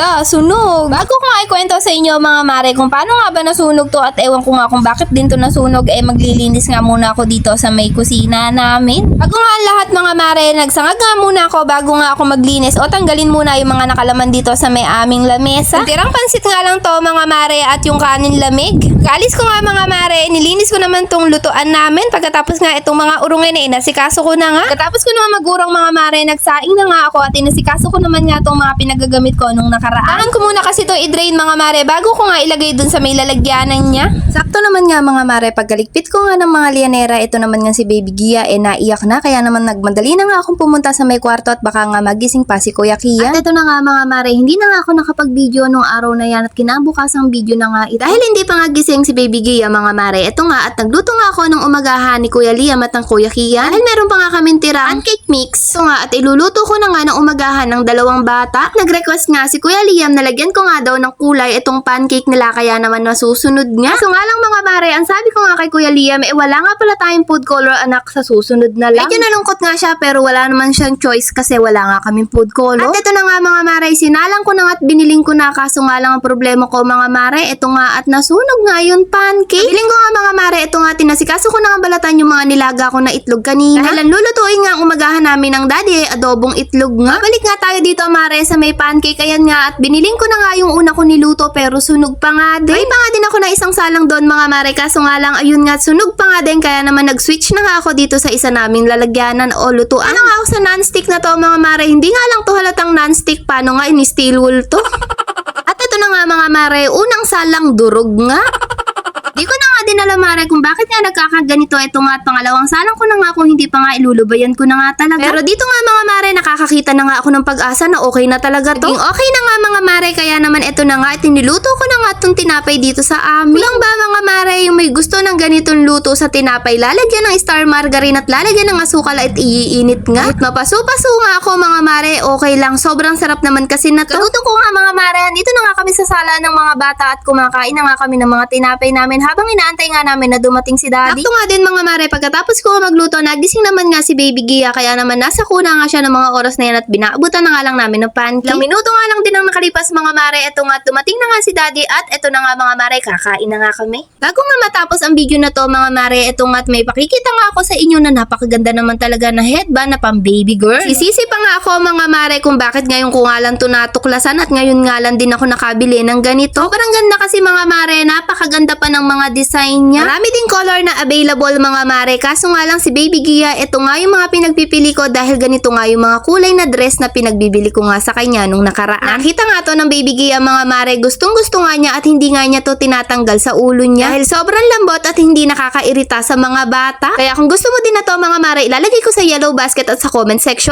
Hala, sunog. Bago ko nga ikwento sa inyo mga mare kung paano nga ba nasunog to at ewan ko nga kung bakit din to nasunog, eh maglilinis nga muna ako dito sa may kusina namin. Bago nga ang lahat mga mare, nagsangag nga muna ako bago nga ako maglinis o tanggalin muna yung mga nakalaman dito sa may aming lamesa. Tirang pansit nga lang to mga mare at yung kanin lamig. Kalis ko nga mga mare, nilinis ko naman tong lutuan namin. Pagkatapos nga itong mga urungin eh, inasikaso ko na nga. Pagkatapos ko naman magurong mga mare, nagsaing na nga ako at inasikaso ko naman nga tong mga pinagagamit ko nung nakaraan. Tangan ko muna kasi to i-drain mga mare bago ko nga ilagay dun sa may lalagyanan niya. Sakto naman nga mga mare, pagkalikpit ko nga ng mga lianera, ito naman nga si Baby Gia eh naiyak na kaya naman nagmadali na nga akong pumunta sa may kwarto at baka nga magising pa si Kuya Kia. At ito na nga mga mare, hindi na nga ako nakapag-video nung araw na yan at kinabukasang video na nga ito. Dahil hindi pa nga gising si Baby Gia mga mare, ito nga at nagluto nga ako nung umagahan ni Kuya Liam at ng Kuya Kia. Dahil meron pa nga kaming tira pancake mix. Ito nga at iluluto ko na nga ng umagahan ng dalawang bata. Nag-request nga si Kuya Liam na lagyan ko nga daw ng kulay itong pancake nila kaya naman masusunod nga. So nga lang mga mare, ang sabi ko nga kay Kuya Liam, eh wala nga pala tayong food color anak sa susunod na lang. Medyo nalungkot nga siya pero wala naman siyang choice kasi wala nga kaming food color. At ito na nga mga mare, sinalang ko na nga at biniling ko na kaso nga lang ang problema ko mga mare, ito nga at nasunog nga yung pancake. Biling ko nga mga mare, ito nga tinasikaso ko na nga balatan yung mga nilaga ko na itlog kanina. Dahil ang lulutuin nga umagahan namin ng daddy, adobong itlog nga. Balik nga tayo dito mare sa may pancake, ayan nga at biniling ko na nga yung una ko niluto pero sunog pa nga din. May pa nga din ako na isang salang doon mga mare, kaso nga lang ayun nga sunog pa nga din kaya naman nag-switch na nga ako dito sa isa naming lalagyanan o lutuan. Ano nga ako sa non-stick na to mga mare, hindi nga lang to halatang non-stick, paano nga ini steel wool to? At ito na nga mga mare, unang salang durog nga. Di ko na nga din alam mare kung bakit nga nagkakaganito ito nga at pangalawang salang ko na nga kung hindi pa nga ilulubayan ko na nga talaga. Pero dito nga mga mare nakakakita na nga ako ng pag-asa na okay na talaga to. Naging okay na nga mga mare kaya naman ito na nga at iniluto ko na nga itong tinapay dito sa amin. Kulang ba mga mare yung may gusto ng ganitong luto sa tinapay lalagyan ng star margarine at lalagyan ng asukal at iinit nga. At mapasupaso nga ako mga mare okay lang sobrang sarap naman kasi na to. Luto ko nga mga mare dito na nga kami sa sala ng mga bata at kumakain na nga kami ng mga tinapay namin habang inaantay nga namin na dumating si daddy. Sakto nga din mga mare, pagkatapos ko magluto, nagising naman nga si baby Gia kaya naman nasa kuna nga siya ng mga oras na yan at binaabutan na nga lang namin ng pancake. Ilang minuto nga lang din ang nakalipas mga mare, eto nga dumating na nga si daddy at eto na nga mga mare, kakain na nga kami. Bago nga matapos ang video na to mga mare, eto nga at may pakikita nga ako sa inyo na napakaganda naman talaga na headband na pang baby girl. Sisisi pa nga ako mga mare kung bakit ngayon ko nga lang to natuklasan at ngayon nga lang din ako nakabili ng ganito. Parang ganda kasi mga mare, napakaganda pa ng mga design niya. Marami din color na available mga mare. Kaso nga lang si Baby Gia, ito nga yung mga pinagpipili ko dahil ganito nga yung mga kulay na dress na pinagbibili ko nga sa kanya nung nakaraan. Nakita nga to ng Baby Gia mga mare. Gustong gusto nga niya at hindi nga niya to tinatanggal sa ulo niya. Dahil sobrang lambot at hindi nakakairita sa mga bata. Kaya kung gusto mo din na to mga mare, ilalagay ko sa yellow basket at sa comment section.